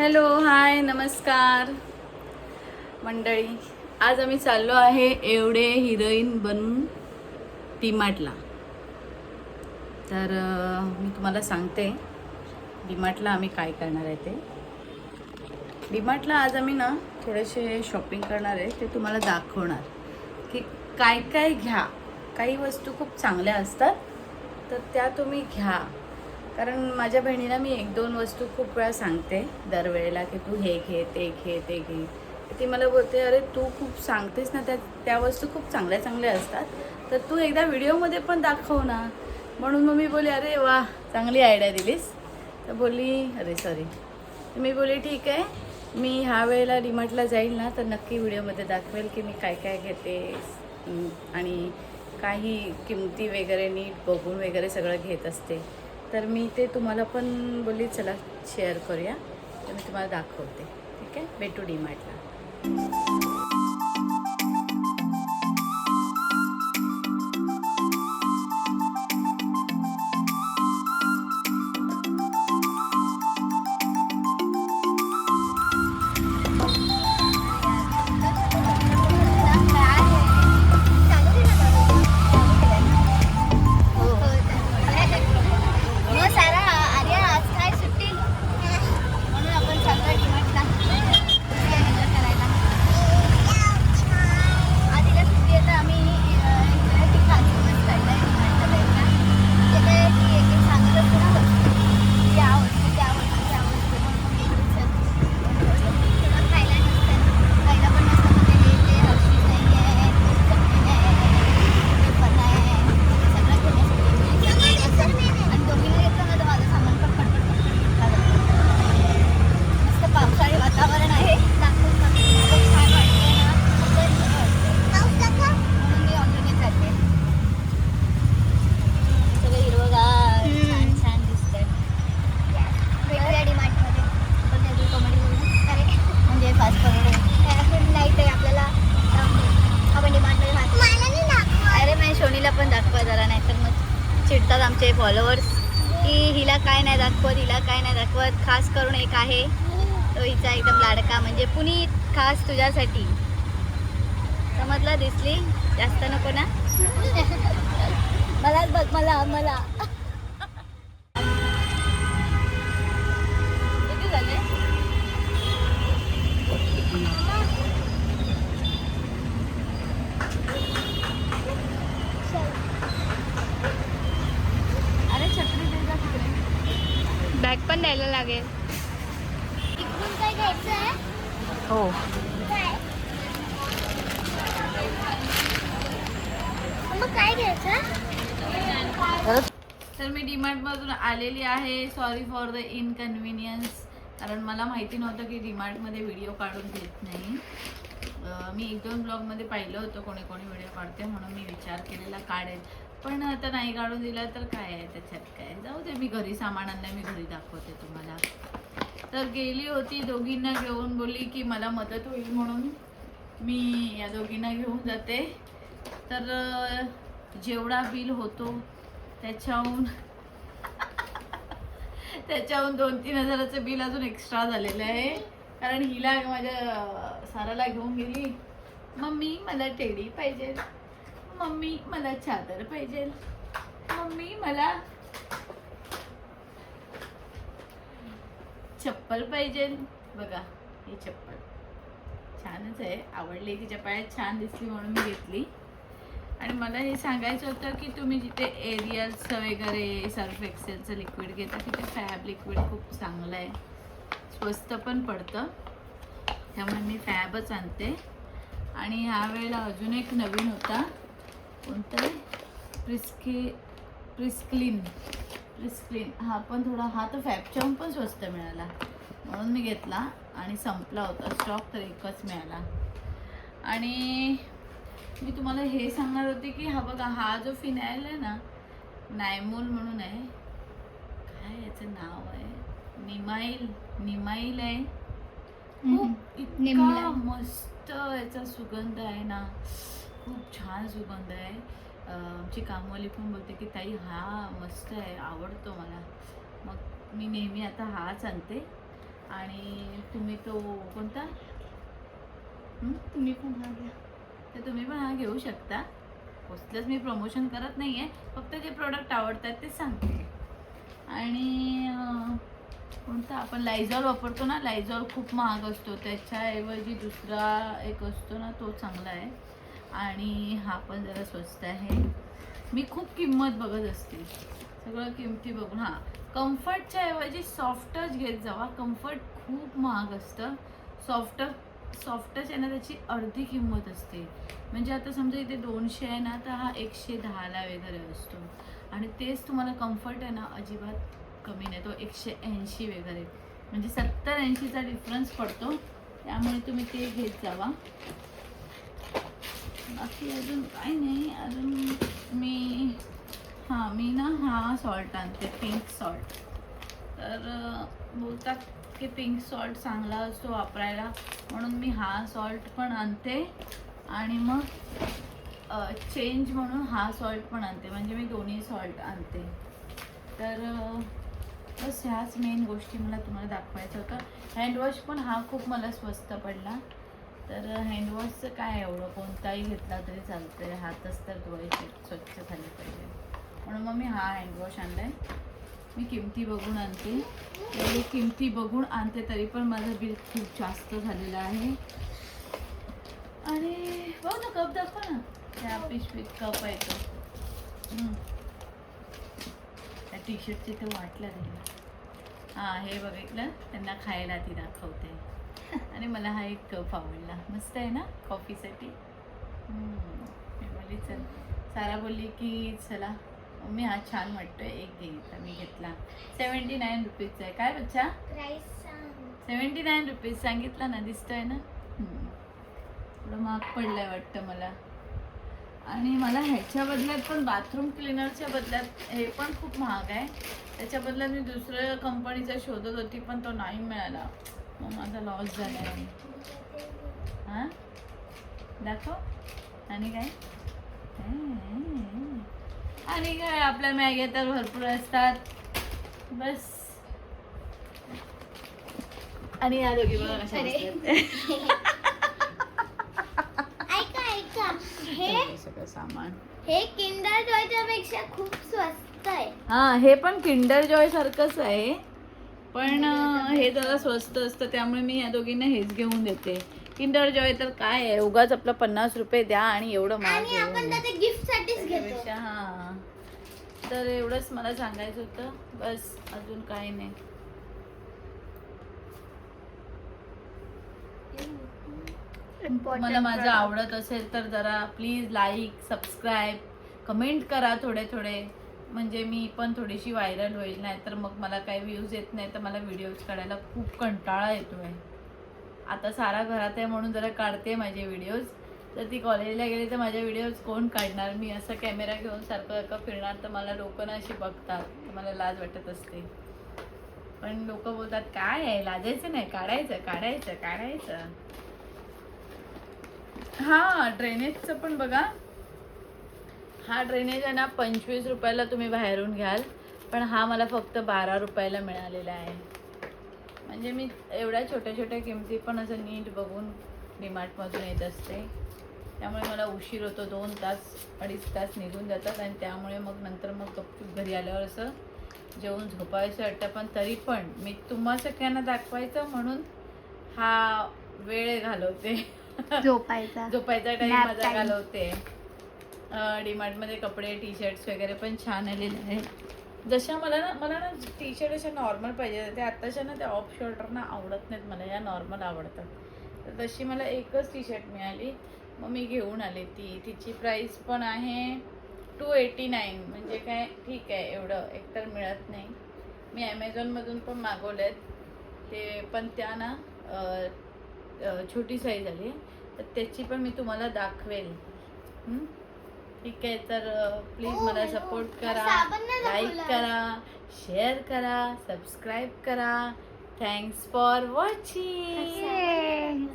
Hello hi नमस्कार. मंडळी आज आम्ही चाललो आहे एवढे हिरोईन बनून डीमार्टला. तर मी तुम्हाला सांगते डीमार्टला आम्ही काय करणार आहे ते. डीमार्टला आज आम्ही ना थोडेसे शॉपिंग करणार आहे ते तुम्हाला दाखवणार. की काय काय घ्या. काही वस्तू खूप चांगल्या असतात तर त्या तुम्ही घ्या. कारण माझ्या बहिणीला मी एक दोन वस्तू खूप वेळा सांगते दरवेळेला की तू हे घे ते घे ते घे. ती मला बोलते अरे तू खूप सांगतेस ना त्या त्या वस्तू खूप चांगल्या चांगल्या असतात. तर तू एकदा व्हिडिओमध्ये पण दाखव ना. म्हणून मग मी बोली अरे वा चांगली आयडिया दिलीस. तर बोलली अरे सॉरी तर मी बोली ठीक आहे मी ह्या वेळेला डिमार्टला जाईल ना तर नक्की व्हिडिओमध्ये दाखवेल की मी काय काय घेते आणि काही किमती वगैरे नीट बघून वगैरे सगळं घेत असते. तर मी ते तुम्हाला पण बोलली चला शेअर करूया. तर मी तुम्हाला दाखवते. ठीक आहे? भेटू डी मार्टला हिला काय नाही दाखवत हिला काय नाही दाखवत. खास करून एक आहे तो हिचा एकदम लाडका म्हणजे पुनीत खास तुझ्यासाठी. समजला दिसली? जास्त नको ना? मलाच बघ मला मला किती झाले अरे छत्री दे जा तिकडे द्यायला लागेल. इकडून काय घ्यायचं आहे? हो. काय? मग काय घ्यायचं? तर मी डीमार्टमधून आलेली आहे. सॉरी फॉर द इनकन्व्हिनियन्स कारण मला माहिती नव्हतं की डीमार्टमध्ये व्हिडिओ काढून देत नाही. मी एक दोन ब्लॉगमध्ये पाहिलं होतं कोणी कोणी व्हिडिओ काढते म्हणून मी विचार केलेला काढेल. पण आता नाही काढून दिला तर काय आहे त्याच्यात काय? जाऊ दे मी घरी सामान आणलं मी घरी दाखवते तुम्हाला. तर गेली होती दोघींना घेऊन बोलली की मला मदत होईल म्हणून. मी या दोघींना घेऊन जाते. तर जेवढा बिल होतो त्याच्याहून त्याच्याहून दोन तीन हजाराचं बिल अजून एक्स्ट्रा झालेलं आहे. कारण हिला माझ्या साराला घेऊन गेली. मम्मी मला टेडी पाहिजे. मम्मी मला चादर पाहिजे. मम्मी मला चप्पल पाहिजे. बघा ही चप्पल. छानच आहे. आवडली तिच्या पायात छान दिसली म्हणून मी घेतली. आणि मला हे सांगायचं होतं की तुम्ही जिथे एरियलचं वगैरे सर्फ एक्सेलचं लिक्विड घेता तिथे फॅब लिक्विड खूप चांगलं आहे. स्वस्त पण पडतं. त्यामुळे मी फॅबच आणते. आणि ह्या वेळेला अजून एक नवीन होता. कोणतं प्रिस्की प्रिस्क्लीन. प्रिस्क्लीन. हा पण थोडा हा तर फॅबच्याहून पण स्वस्त मिळाला. म्हणून मी घेतला आणि संपला होता. स्टॉक तर एकच मिळाला. आणि मी तुम्हाला हे सांगणार होते की हा बघा हा जो फिनाईल आहे ना नायमोल म्हणून आहे. काय याचं नाव आहे? निमाईल निमाईल आहे. खूप इतका. मस्त याचा सुगंध आहे ना. खूप छान सुगंध आहे. आमची कामवाली पण बोलते की ताई हा मस्त आहे आवडतो मला. मग मी नेहमी आता हाच आणते आणि तुम्ही तो कोणता? तुम्ही पण हा घ्या. तर तुम्ही पण हा घेऊ शकता. कसलंच मी प्रमोशन करत नाही आहे फक्त जे प्रोडक्ट आवडतात ते सांगते. आणि कोणता? आपण लायझॉल वापरतो ना? लायझॉल खूप महाग असतो. त्याच्याऐवजी दुसरा एक असतो ना तो चांगला आहे. आणि हा पण जरा स्वस्त आहे. मी खूप किंमत बघत असते. सगळं किमती बघून हां. कम्फर्टच्या ऐवजी सॉफ्टच घेत जावा. कम्फर्ट खूप महाग असतं. सॉफ्ट सॉफ्टच आहे ना त्याची अर्धी किंमत असते. म्हणजे आता समजा इथे दोनशे आहे ना तर हा एकशे दहाला वगैरे असतो. आणि तेच तुम्हाला कम्फर्ट आहे ना अजिबात कमी नाही. तो एकशे ऐंशी वगैरे. म्हणजे सत्तर ऐंशीचा डिफरन्स पडतो. त्यामुळे तुम्ही ते घेत जावा. बाकी अजून काही नाही. अजून मी हां मी ना हा सॉल्ट आणते पिंक सॉल्ट तर बोलतात की पिंक सॉल्ट चांगला असतो वापरायला. म्हणून मी हा सॉल्ट पण आणते. आणि मग चेंज म्हणून हा सॉल्ट पण आणते. म्हणजे मी दोन्ही सॉल्ट आणते. तर बस ह्याच मेन गोष्टी मला तुम्हाला दाखवायचं होतं हँडवॉश पण हा खूप मला स्वस्त पडला. तर हँडवॉशचं काय एवढं? कोणताही घेतला तरी चालते हातच तर धुवायचे स्वच्छ झाले पाहिजे. म्हणून मग मी हा हँडवॉश आणलाय. मी किमती बघून आणते. एवढी किमती बघून आणते तरी पण माझं बिल खूप जास्त झालेलं आहे. आणि बघ ना कप दाखवा ना. त्या पिशवीत कप आहे तो. त्या टी शर्टची तर वाटलं नाही हां हे बघितलं त्यांना खायला ती दाखवते. आणि मला हा एक कप आवडला. मस्त आहे ना कॉफीसाठी बोलली चल. सारा बोलली की चला मी हा छान वाटतोय एक घे तर मी घेतला. सेवन्टी नाईन रुपीजचा आहे. काय बच्चा सेवन्टी नाईन रुपीज सांगितलं ना दिसतोय ना. थोडं महाग पडलंय वाटतं मला. आणि मला ह्याच्या बदल्यात पण बाथरूम क्लिनरच्या बदल्यात हे पण खूप महाग आहे. त्याच्या बदल्यात मी दुसऱ्या कंपनीचा शोधत होती पण तो नाही मिळाला. मग माझा लॉस झाला आहे हां? दाखव. आणि काय? आणि काय आपल्या मॅग्या तर भरपूर असतात. बस. आणि या दोघी बघा कशा. ऐका ऐका. हे सगळं सामान. हे किंडर जॉयच्या पेक्षा खूप स्वस्त आहे. हा हे पण किंडर जॉय सारखंच आहे. पण हे जरा स्वस्त असतं त्यामुळे मी या दोघींना हेच घेऊन देते. किंडर जॉय तर काय आहे? उगाच आपलं पन्नास रुपये द्या आणि एवढं महाग गिफ्ट हा. तर एवढंच मला सांगायचं होतं. बस अजून काही नाही. मला माझं आवडत असेल तर जरा प्लीज लाईक सबस्क्राईब कमेंट करा थोडे थोडे म्हणजे मी पण थोडीशी व्हायरल होईल नाही तर मग मला काही व्ह्यूज येत नाही तर मला व्हिडिओज काढायला खूप कंटाळा येतो आहे आता सारा घरात आहे म्हणून जरा काढते माझे व्हिडिओज तर ती कॉलेजला गेली तर माझ्या व्हिडिओज कोण काढणार? मी असं कॅमेरा घेऊन सारखं सारखं फिरणार तर मला लोक ना अशी बघतात. तर मला लाज वाटत असते. पण लोक बोलतात काय आहे? लाजायचं नाही. काढायचं काढायचं काढायचं. हा ड्रेनेजचं पण बघा. हा ड्रेनेज आहे ना पंचवीस रुपयाला तुम्ही बाहेरून घ्याल. पण हा मला फक्त बारा रुपयाला मिळालेला आहे. म्हणजे मी एवढ्या छोट्या छोट्या किमती पण असं नीट बघून डीमार्टमधून येत असते. त्यामुळे मला उशीर होतो दोन तास अडीच तास निघून जातात आणि त्यामुळे मग नंतर मग गपचूप घरी आल्यावर असं जेवून झोपायचं वाटतं. पण तरी पण मी तुम्हा सगळ्यांना दाखवायचं म्हणून हा वेळ घालवते. झोपायचा. झोपायचा टाइम Nap माझा. घालवते. डीमार्टमध्ये कपडे टी शर्ट्स वगैरे पण छान आलेले आहेत. जशा मला ना मला ना टी शर्ट अशा नॉर्मल पाहिजे. त्या आत्ताच्या ना त्या ऑफ शोल्डर ना आवडत नाहीत मला. या नॉर्मल आवडतात. तर तशी मला एकच टी शर्ट मिळाली. मग मी घेऊन आले ती. तिची प्राईस पण आहे टू एटी नाईन म्हणजे काय? ठीक आहे. एवढं एकतर मिळत नाही. मी ॲमेझॉनमधून पण मागवलेत. ते पण त्या ना छोटी साईज आली. तर त्याची पण मी तुम्हाला दाखवेल. हं? ठीक आहे तर प्लीज Oh मला सपोर्ट God. करा लाईक. करा शेअर करा सबस्क्राईब करा थँक्स फॉर वॉचिंग